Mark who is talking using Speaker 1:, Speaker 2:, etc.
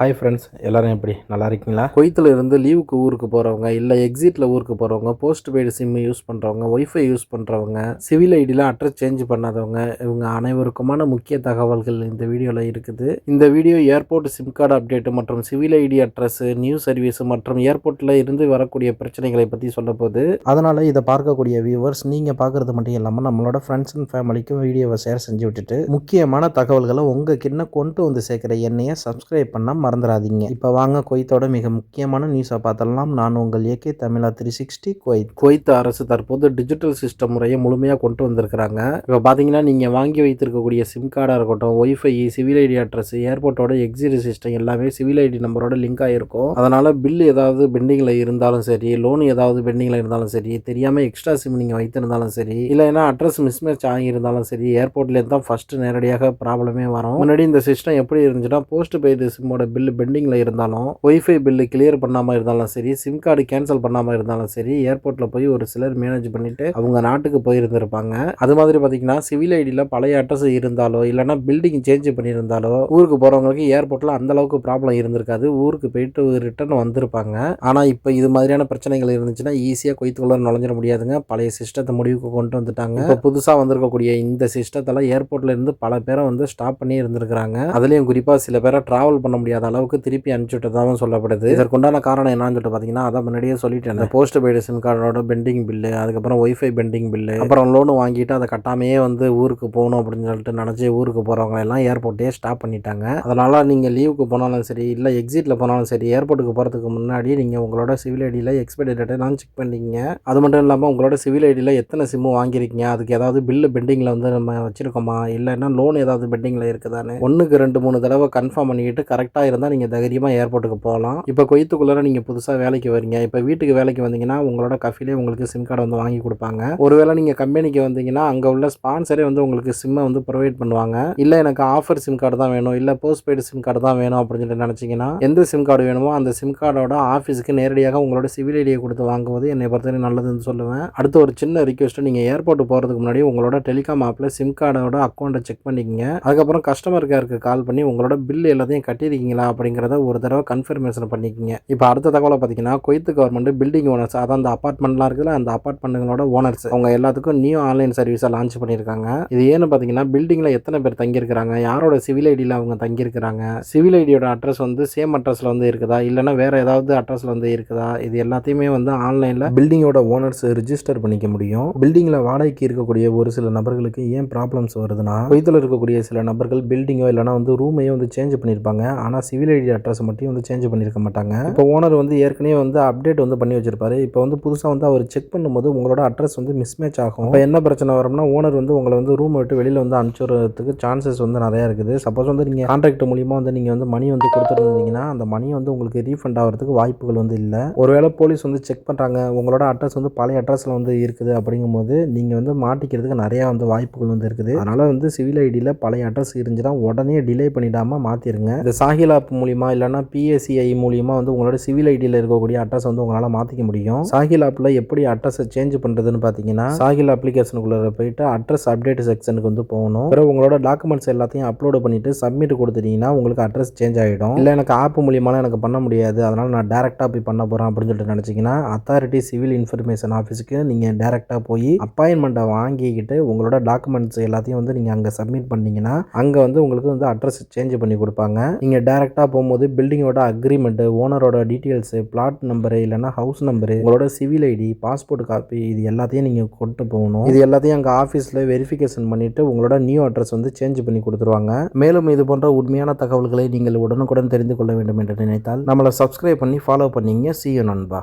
Speaker 1: Hi friends எல்லாரும் எப்படி? நல்லா இருக்கீங்களா? குவைத்தில் இருந்து லீவுக்கு ஊருக்கு போகிறவங்க இல்லை எக்ஸிட்டில் ஊருக்கு போகிறவங்க போஸ்ட் பெய்டு சிம் யூஸ் பண்ணுறவங்க ஒய்ஃபை யூஸ் பண்ணுறவங்க சிவில் ஐடியில் அட்ரஸ் சேஞ்ச் பண்ணாதவங்க இவங்க அனைவருக்குமான முக்கிய தகவல்கள் இந்த வீடியோவில் இருக்குது. இந்த video airport sim card update மற்றும் civil ID address new service மற்றும் ஏர்போர்ட்டில் இருந்து வரக்கூடிய பிரச்சனைகளை பற்றி சொல்ல போகுது அதனால் இதை பார்க்கக்கூடிய வியூவர்ஸ் நீங்கள் பார்க்குறது மட்டும் இல்லாமல் நம்மளோட ஃப்ரெண்ட்ஸ் அண்ட் ஃபேமிலிக்கும் வீடியோவை ஷேர் செஞ்சு விட்டுட்டு முக்கியமான தகவல்களை உங்கள் கிட்ட கொண்டு வந்து சேர்க்குற எண்ணெயை சப்ஸ்கிரைப் பண்ண மறந்துடாதீங்க இப்போ வாங்க குவைத்தோட மிக முக்கியமான நியூஸை பார்த்தலாம் நான் உங்கள் ஏகே தமிழா த்ரீ சிக்ஸ்டி குவைத். குவைத் அரசு தற்போது டிஜிட்டல் சிஸ்டம் முறையை முழுமையாக கொண்டு வந்திருக்கிறாங்க. இப்போ பார்த்தீங்கன்னா நீங்கள் வாங்கி வைத்திருக்கக்கூடிய சிம் கார்டாக இருக்கட்டும் ஒய்ஃபை சிவில் ஐடி அட்ரஸ் ஏர்போர்ட்டோட எக்ஸிட் சிஸ்டம் எல்லாமே சிவில் ஐடி நம்பரோட லிங்க் ஆகிருக்கும் அதனால் பில் ஏதாவது பெண்டிங்கில் இருந்தாலும் சரி லோன் ஏதாவது பெண்டிங்கில் இருந்தாலும் சரி தெரியாமல் எக்ஸ்ட்ரா சிம் நீங்கள் வைத்திருந்தாலும் சரி இல்லைன்னா அட்ரஸ் மிஸ்மேட்ச் ஆகியிருந்தாலும் சரி ஏர்போர்ட்லேருந்து தான் ஃபஸ்ட்டு நேரடியாக ப்ராப்ளமே வரும். முன்னாடி இந்த சிஸ்டம் எப்படி இருந்துச்சுன்னா போஸ்ட் பெய்டு சிம்மோட பில்லு பெண்டிங்கில் இருந்தாலும் ஒய்ஃபை பில்லு கிளியர் பண்ணாமல் இருந்தாலும் சரி சிம் கார்டு கேன்சல் பண்ணாமல் இருந்தாலும் சரி ஏர்போர்ட்டில் போய் ஒரு சிலர் மேனேஜ் பண்ணிவிட்டு அவங்க நாட்டுக்கு போயிருந்திருப்பாங்க. அது மாதிரி பார்த்தீங்கன்னா சிவில் ஐடியில் பழைய அட்ரஸ் இருந்தாலோ இல்லைனா பில்டிங் சேஞ்ச் பண்ணியிருந்தாலோ ஊருக்கு போகிறவங்களுக்கு ஏர்போர்ட்டில் அந்தளவுக்கு ப்ராப்ளம் இருந்திருக்காது. ஊருக்கு போயிட்டு ரிட்டர்ன் வந்திருப்பாங்க. ஆனால் இப்போ இது மாதிரியான பிரச்சனைகள் இருந்துச்சுன்னா ஈஸியாக கொய்த்துக்குள்ளே நுழைஞ்சிட முடியாதுங்க. பழைய சிஸ்டத்தை முடிவுக்கு கொண்டு வந்துட்டாங்க. இப்போ புதுசாக வந்திருக்கக்கூடிய இந்த சிஸ்டத்தில் ஏர்போர்ட்லேருந்து பல பேரை வந்து ஸ்டாப் பண்ணி இருந்திருக்கிறாங்க. அதுலேயும் குறிப்பாக சில பேரை ட்ராவல் பண்ண முடியாத அளவுக்கு திருப்பி அனுப்பிச்சுட்டதாகவும் சொல்லப்படுது. இதற்குண்டான காரணம் என்னன்னு சொல்லிட்டு பார்த்தீங்கன்னா அதான் முன்னாடியே சொல்லிட்டேன். இந்த போஸ்ட் பெய்டு சிம் கார்டோட பெண்டிங் பில்லு அதுக்கப்புறம் ஒய்ஃபை பெண்டிங் பில்லு அப்புறம் லோனு வாங்கிட்டு அதை கட்டாமையே வந்து ஊருக்கு போகணும் அப்படின்னு சொல்லிட்டு நினச்சி ஊருக்கு போகிறவங்க எல்லாம் ஏர்போர்ட்டே ஸ்டாப் பண்ணிட்டாங்க. அதனால் நீங்கள் லீவுக்கு போனாலும் சரி இல்லை எக்ஸிட்டில் போனாலும் சரி ஏர்போர்ட்டுக்கு போகிறதுக்கு முன்னாடி நீங்கள் உங்களோட சிவில் ஐடியில் எக்ஸ்பைரி டேட்டெல்லாம் செக் பண்ணிங்க அது மட்டும் இல்லாமல் உங்களோட சிவில் ஐடியில் எத்தனை சிம்மு வாங்கியிருக்கீங்க? அதுக்கு ஏதாவது பில்லு பெண்டிங்கில் வந்து நம்ம வச்சுருக்கோமா? இல்லைன்னா லோன் ஏதாவது பெண்டிங்கில் இருக்குதான்னு ஒன்றுக்கு ரெண்டு மூணு தடவை கன்ஃபார்ம் பண்ணிக்கிட்டு கரெக்டாக இருந்தால் நீங்கள் தைரியமாக ஏர்போர்ட்டுக்கு போகலாம். இப்போ கொய்த்துக்குள்ளே நீங்கள் புதுசாக வேலைக்கு வரீங்க. இப்போ வீட்டுக்கு வேலைக்கு வந்தீங்கன்னா உங்களோட கஃபிலே உங்களுக்கு சிம் கார்டு வந்து வாங்கி கொடுப்பாங்க. ஒருவேளை நீங்கள் கம்பெனிக்கு வந்தீங்கன்னா அங்கே உள்ள ஸ்பான்சரே வந்து உங்களுக்கு சிம்மை வந்து ப்ரொவைட் பண்ணுவாங்க. இல்லை எனக்கு ஆஃபர் சிம் கார்டு தான் வேணும். இல்லை போஸ்ட் பெய்டு சிம் கார்டு தான் வேணும் அப்படின்னு சொல்லி நினச்சிங்கன்னா எந்த சிம் கார்டு வேணுமோ அந்த சிம் கார்டோட ஆஃபீஸுக்கு நேரடியாக உங்களோட சிவில் ஐடியை கொடுத்து வாங்குவது என்னை பொறுத்தவரை நல்லதுன்னு சொல்லுவேன். அடுத்து ஒரு சின்ன ரிக்வெஸ்ட்டு நீங்கள் ஏர்போர்ட் போகிறதுக்கு முன்னாடி உங்களோட டெலிகாம் ஆப்பில் சிம் கார்டோட அக்கௌண்ட்டை செக் பண்ணிக்கங்க. அதுக்கப்புறம் கஸ்டமர் கேருக்கு கால் பண்ணி உங்களோட பில் எல்லாத்தையும் கட்டியிருக்கீங்களா அப்படிங்கிறத ஒரு தடவை கன்ஃபர்மேஷன் பண்ணிக்கோங்க. இப்போ அடுத்த தகவலை பார்த்தீங்கன்னா குவைத்து கவர்மெண்ட் பில்டிங் ஓனர்ஸ் அதான் அந்த அப்பார்ட்மெண்ட்லாம் இருக்குல்ல அந்த அப்பார்ட்மெண்ட்டுகளோட ஓனர்ஸ் அவங்க எல்லாத்துக்கும் நியூ ஆன்லைன் சர்வீஸை லான்ச் பண்ணியிருக்காங்க. இது ஏன்னு பார்த்தீங்கன்னா பில்டிங்கில் எத்தனை பேர் தங்கியிருக்கிறாங்க யாரோட சிவில் ஐடியில் அவங்க தங்கியிருக்கிறாங்க சிவில் ஐடியோட அட்ரஸ் வந்து சேம் அட்ரஸில் வந்து இருக்குதா இல்லைன்னா வேறு ஏதாவது அட்ரஸில் வந்து இருக்குதா இது எல்லாத்தையுமே வந்து ஆன்லைனில் பில்டிங்கோட ஓனர்ஸ் ரிஜிஸ்டர் பண்ணிக்க முடியும். பில்டிங்கில் வாடகைக்கு இருக்கக்கூடிய ஒரு சில நபர்களுக்கு ஏன் ப்ராப்ளம்ஸ் வருதுன்னா கொய்த்தில் இருக்கக்கூடிய சில நபர்கள் பில்டிங்கோ இல்லைனா வந்து ரூமையோ வந்து சேஞ்ச் பண்ணியிருப்பாங்க. ஆனால் சிவில் ஐடி அட்ரஸ் மட்டும் வந்து சேஞ்ச் பண்ணியிருக்க மாட்டாங்க. இப்போ ஓனர் வந்து ஏற்கனவே வந்து அப்டேட் வந்து பண்ணி வச்சிருப்பாரு. இப்போ வந்து புதுசாக வந்து அவர் செக் பண்ணும்போது உங்களோட அட்ரஸ் வந்து மிஸ்மேட்ச் ஆகும். இப்போ என்ன பிரச்சனை வரும்னா ஓனர் வந்து உங்களை வந்து ரூம் விட்டு வெளியில் வந்து அனுப்பிச்சுறதுக்கு சான்சஸ் வந்து நிறையா இருக்குது. சப்போஸ் வந்து நீங்கள் கான்ட்ராக்ட் மூலியமாக வந்து நீங்கள் வந்து மணி வந்து கொடுத்துருந்தீங்கன்னா அந்த மணி வந்து உங்களுக்கு ரீஃபண்ட் ஆகிறதுக்கு வாய்ப்புகள் வந்து இல்லை. ஒருவேளை போலீஸ் வந்து செக் பண்ணுறாங்க உங்களோட அட்ரஸ் வந்து பழைய அட்ரஸில் வந்து இருக்குது அப்படிங்கும்போது நீங்கள் வந்து மாட்டிக்கிறதுக்கு நிறையா வந்து வாய்ப்புகள் வந்து இருக்குது. அதனால் வந்து சிவில் ஐடியில் பழைய அட்ரஸ் இருந்துச்சுன்னா உடனே டிலே பண்ணிடாமல் மாற்றிடுங்க இந்த சாஹிலா ஆப் மூலியமா இல்லைனா பிஎஸ்சிஐ மூலியமா வந்து உங்களோட சிவில் ஐடியில் இருக்கக்கூடிய அட்ரஸ் வந்து உங்களால் மாற்றிக்க முடியும். சாகில் ஆப்பில் எப்படி அட்ரஸை சேஞ்ச் பண்ணுறதுன்னு பார்த்தீங்கன்னா சாகில் அப்ளிகேஷனுக்குள்ளே போயிட்டு அட்ரஸ் அப்டேட் செக்ஷனுக்கு வந்து போகணும். பிறகு உங்களோட டாக்குமெண்ட்ஸ் எல்லாத்தையும் அப்லோடு பண்ணிட்டு சப்மிட் கொடுத்துட்டீங்கன்னா உங்களுக்கு அட்ரஸ் சேஞ்ச் ஆகிடும் இல்லை எனக்கு ஆப் மூலியமாக எனக்கு பண்ண முடியாது. அதனால் நான் டேரெக்டாக போய் பண்ண போகிறேன் அப்படின்னு சொல்லிட்டு நினச்சிங்கன்னா அத்தாரிட்டி சிவில் இன்ஃபர்மேஷன் ஆஃபீஸுக்கு நீங்கள் டேரெக்டாக போய் அப்பாயின்மெண்ட்டை வாங்கிக்கிட்டு உங்களோட டாக்குமெண்ட்ஸ் எல்லாத்தையும் வந்து நீங்கள் அங்கே சப்மிட் பண்ணிங்கன்னா அங்கே வந்து உங்களுக்கு வந்து அட்ரஸ் சேஞ்ச் பண்ணி கொடுப்பாங்க. நீங்கள் டேரெக்டாக போகும்போது பில்டிங்கோட அக்ரிமெண்ட்டு ஓனரோட டீட்டெயில்ஸு பிளாட் நம்பரு இல்லைனா ஹவுஸ் நம்பரு உங்களோட சிவில் ஐடி பாஸ்போர்ட் காப்பி இது எல்லாத்தையும் நீங்கள் கொண்டு போகணும். இது எல்லாத்தையும் அங்கே ஆஃபீஸில் வெரிஃபிகேஷன் பண்ணிவிட்டு உங்களோட நியூ அட்ரஸ் வந்து சேஞ்ச் பண்ணி கொடுத்துருவாங்க. மேலும் இது போன்ற உண்மையான தகவல்களை நீங்கள் உடனுக்குடன் தெரிந்து கொள்ள வேண்டும் என்று நினைத்தால் நம்மளை சப்ஸ்கிரைப் பண்ணி ஃபாலோ பண்ணிங்க. சி நண்பா.